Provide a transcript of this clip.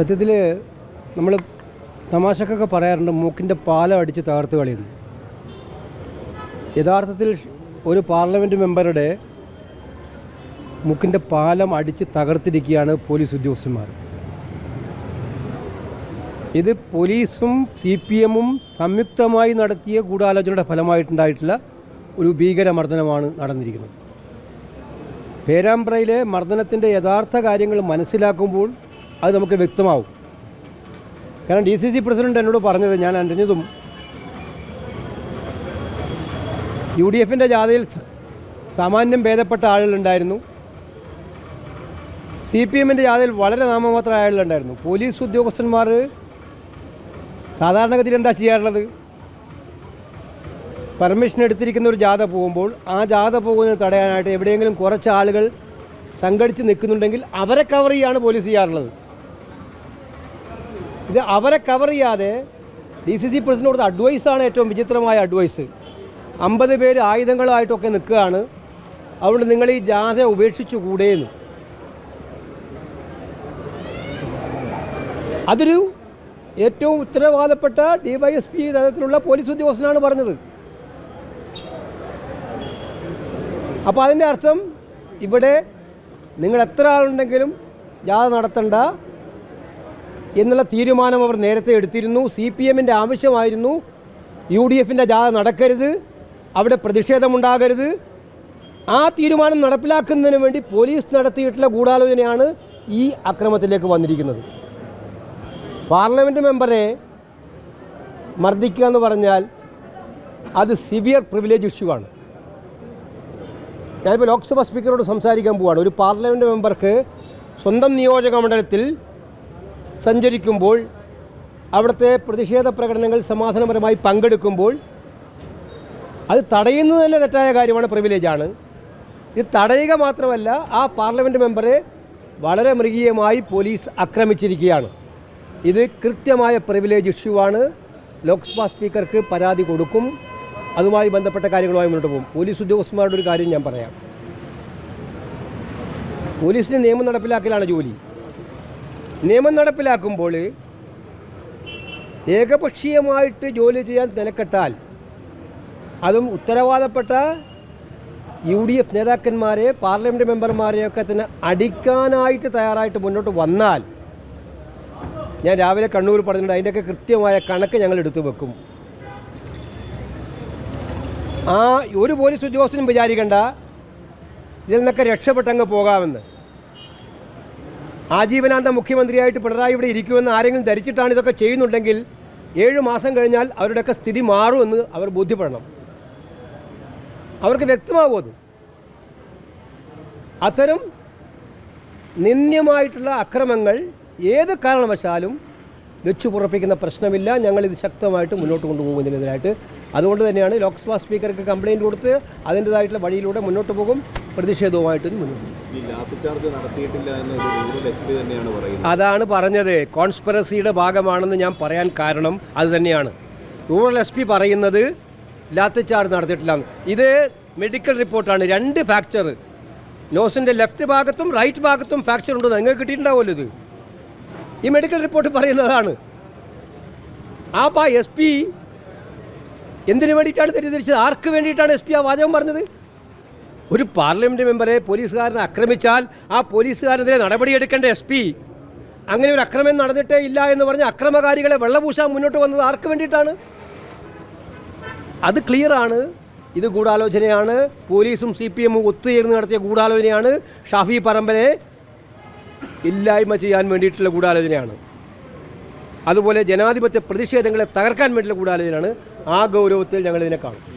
സത്യത്തിൽ നമ്മൾ തമാശക്കൊക്കെ പറയാറുണ്ട് മൂക്കിന്റെ പാലം അടിച്ച് തകർത്ത് കളിയെന്ന്. യഥാർത്ഥത്തിൽ ഒരു പാർലമെന്റ് മെമ്പറുടെ മൂക്കിന്റെ പാലം അടിച്ച് തകർത്തിരിക്കുകയാണ് പോലീസ് ഉദ്യോഗസ്ഥന്മാർ. ഇത് പോലീസും സി പി എമ്മും സംയുക്തമായി നടത്തിയ ഗൂഢാലോചനയുടെ ഫലമായിട്ടുണ്ടായിട്ടുള്ള ഒരു ഭീകരമർദ്ദനമാണ് നടന്നിരിക്കുന്നത്. പേരാമ്പ്രയിലെ മർദ്ദനത്തിന്റെ യഥാർത്ഥ കാര്യങ്ങൾ മനസ്സിലാക്കുമ്പോൾ അത് നമുക്ക് വ്യക്തമാവും. കാരണം ഡി സി സി പ്രസിഡന്റ് എന്നോട് പറഞ്ഞത് ഞാൻ അറിഞ്ഞതും യു ഡി എഫിന്റെ ജാഥയിൽ സാമാന്യം ഭേദപ്പെട്ട ആളുകളുണ്ടായിരുന്നു. സി പി എമ്മിന്റെ ജാഥയിൽ വളരെ നാമമാത്ര ആളുകളുണ്ടായിരുന്നു. പോലീസ് ഉദ്യോഗസ്ഥന്മാർ സാധാരണഗതിയിൽ എന്താ ചെയ്യാറുള്ളത്? പെർമിഷൻ എടുത്തിരിക്കുന്ന ഒരു ജാഥ പോകുമ്പോൾ ആ ജാഥ പോകുന്നത് തടയാനായിട്ട് എവിടെയെങ്കിലും കുറച്ച് ആളുകൾ സംഘടിച്ച് നിൽക്കുന്നുണ്ടെങ്കിൽ അവരെ കവർ ചെയ്യാണ് പോലീസ് ചെയ്യാറുള്ളത്. ഇത് അവരെ കവർ ചെയ്യാതെ ഡി സി സി പ്രസിഡന്റ് കൊടുത്ത അഡ്വൈസാണ് ഏറ്റവും വിചിത്രമായ അഡ്വൈസ് അമ്പത് പേര് ആയുധങ്ങളായിട്ടൊക്കെ നിൽക്കുകയാണ്. അതുകൊണ്ട് നിങ്ങൾ ഈ ജാഥ ഉപേക്ഷിച്ചു കൂടേന്ന്. അതൊരു ഏറ്റവും ഉത്തരവാദപ്പെട്ട ഡിവൈഎസ്പി തലത്തിലുള്ള പോലീസ് ഉദ്യോഗസ്ഥനാണ് പറഞ്ഞത്. അപ്പോൾ അതിന്റെ അർത്ഥം ഇവിടെ നിങ്ങൾ എത്ര ആളുണ്ടെങ്കിലും ജാഥ നടത്തണ്ട. എന്നുള്ള തീരുമാനം അവർ നേരത്തെ എടുത്തിരുന്നു. സി പി എമ്മിന്റെ ആവശ്യമായിരുന്നു. യു ഡി എഫിന്റെ ജാഥ നടക്കരുത്. അവിടെ പ്രതിഷേധമുണ്ടാകരുത്. ആ തീരുമാനം നടപ്പിലാക്കുന്നതിന് വേണ്ടി പോലീസ് നടത്തിയിട്ടുള്ള ഗൂഢാലോചനയാണ് ഈ അക്രമത്തിലേക്ക് വന്നിരിക്കുന്നത്. പാർലമെന്റ് മെമ്പറെ മർദ്ദിക്കുക എന്ന് പറഞ്ഞാൽ അത് സിവിയർ പ്രിവിലേജ് ഇഷ്യൂ ആണ്. ഞാനിപ്പോൾ ലോക്സഭാ സ്പീക്കറോട് സംസാരിക്കാൻ പോവാണ്. ഒരു പാർലമെന്റ് മെമ്പർക്ക് സ്വന്തം നിയോജക മണ്ഡലത്തിൽ സഞ്ചരിക്കുമ്പോൾ അവിടുത്തെ പ്രതിഷേധ പ്രകടനങ്ങൾ സമാധാനപരമായി പങ്കെടുക്കുമ്പോൾ അത് തടയുന്നത് തന്നെ തെറ്റായ കാര്യമാണ് പ്രിവിലേജാണ് ഇത് തടയുക മാത്രമല്ല ആ പാർലമെന്റ് മെമ്പറെ വളരെ മൃഗീയമായി പോലീസ് ആക്രമിച്ചിരിക്കുകയാണ്. ഇത് കൃത്യമായ പ്രിവിലേജ് ഇഷ്യൂ ആണ്. ലോക്സഭാ സ്പീക്കർക്ക് പരാതി കൊടുക്കും. അതുമായി ബന്ധപ്പെട്ട കാര്യങ്ങളുമായി മുന്നോട്ട് പോകും. പോലീസ് ഉദ്യോഗസ്ഥന്മാരുടെ ഒരു കാര്യം ഞാൻ പറയാം. പോലീസിന് നിയമം നടപ്പിലാക്കലാണ് ജോലി. നിയമം നടപ്പിലാക്കുമ്പോൾ ഏകപക്ഷീയമായിട്ട് ജോലി ചെയ്യാൻ നിലക്കെട്ടാൽ അതും ഉത്തരവാദപ്പെട്ട യു ഡി എഫ് നേതാക്കന്മാരെ പാർലമെന്റ് മെമ്പർമാരെയൊക്കെ തന്നെ അടിക്കാനായിട്ട് തയ്യാറായിട്ട് മുന്നോട്ട് വന്നാൽ ഞാൻ രാവിലെ കണ്ണൂർ പറഞ്ഞിട്ടുണ്ട് അതിന്റെയൊക്കെ കൃത്യമായ കണക്ക് ഞങ്ങൾ എടുത്തു വെക്കും. ആ ഒരു പോലീസ് ഉദ്യോഗസ്ഥനും വിചാരിക്കേണ്ട ഇതിൽ നിന്നൊക്കെ രക്ഷപ്പെട്ടങ്ങ് പോകാമെന്ന്. ആജീവനാന്ത മുഖ്യമന്ത്രിയായിട്ട് പിണറായി ഇവിടെ ഇരിക്കുമെന്ന് ആരെങ്കിലും ധരിച്ചിട്ടാണ് ഇതൊക്കെ ചെയ്യുന്നുണ്ടെങ്കിൽ ഏഴ് മാസം കഴിഞ്ഞാൽ അവരുടെയൊക്കെ സ്ഥിതി മാറുമെന്ന് അവർ ബോധ്യപ്പെടണം. അവർക്ക് വ്യക്തമാകും അത്. അത്തരം നിന്ദ്യമായിട്ടുള്ള അക്രമങ്ങൾ ഏത് കാരണവശാലും വെച്ചു പുറപ്പിക്കുന്ന പ്രശ്നമില്ല. ഞങ്ങളിത് ശക്തമായിട്ട് മുന്നോട്ട് കൊണ്ടുപോകുന്നതിനെതിരായിട്ട് അതുകൊണ്ട് തന്നെയാണ് ലോക്സഭാ സ്പീക്കർക്ക് കംപ്ലയിന്റ് കൊടുത്ത് അതിന്റെതായിട്ടുള്ള വഴിയിലൂടെ മുന്നോട്ട് പോകും. പ്രതിഷേധവുമായിട്ട് മുന്നോട്ട് അതാണ് പറഞ്ഞത്. കോൺസ്പിറസിയുടെ ഭാഗമാണെന്ന് ഞാൻ പറയാൻ കാരണം അത് തന്നെയാണ്. റൂറൽ എസ് പി പറയുന്നത് ലാത്തിച്ചാർജ് നടത്തിയിട്ടില്ല ഇത് മെഡിക്കൽ റിപ്പോർട്ടാണ്. രണ്ട് ഫ്രാക്ചർ നോസിന്റെ ലെഫ്റ്റ് ഭാഗത്തും റൈറ്റ് ഭാഗത്തും ഫ്രാക്ചർ ഉണ്ടെന്ന് നിങ്ങൾക്ക് കിട്ടിയിട്ടുണ്ടാവുമല്ലോ ഇത്. ഈ മെഡിക്കൽ റിപ്പോർട്ട് പറയുന്നതാണ്. ആ പാ എസ് പി എന്തിനു വേണ്ടിയിട്ടാണ് തെറ്റിദ്ധരിച്ചത്? ആർക്ക് വേണ്ടിയിട്ടാണ് എസ് പി ആ വാചകം പറഞ്ഞത്? ഒരു പാർലമെന്റ് മെമ്പറെ പോലീസുകാരനെ ആക്രമിച്ചാൽ ആ പോലീസുകാരനെതിരെ നടപടിയെടുക്കേണ്ട എസ് പി. അങ്ങനെ ഒരു അക്രമം നടന്നിട്ടേ ഇല്ല എന്ന് പറഞ്ഞ് അക്രമകാരികളെ വെള്ളപൂശാൻ മുന്നോട്ട് വന്നത് ആർക്ക് വേണ്ടിയിട്ടാണ്? അത് ക്ലിയറാണ് ഇത് ഗൂഢാലോചനയാണ്. പോലീസും സി പി എമ്മും ഒത്തുചേർന്ന് നടത്തിയ ഗൂഢാലോചനയാണ്. ഷാഫി പറമ്പനെ ഇല്ലായ്മ ചെയ്യാൻ വേണ്ടിയിട്ടുള്ള ഗൂഢാലോചനയാണ്. അതുപോലെ ജനാധിപത്യ പ്രതിഷേധങ്ങളെ തകർക്കാൻ വേണ്ടിയിട്ടുള്ള ഗൂഢാലോചനയാണ്. ആ ഗൗരവത്തിൽ ഞങ്ങൾ ഇതിനെ കാണും.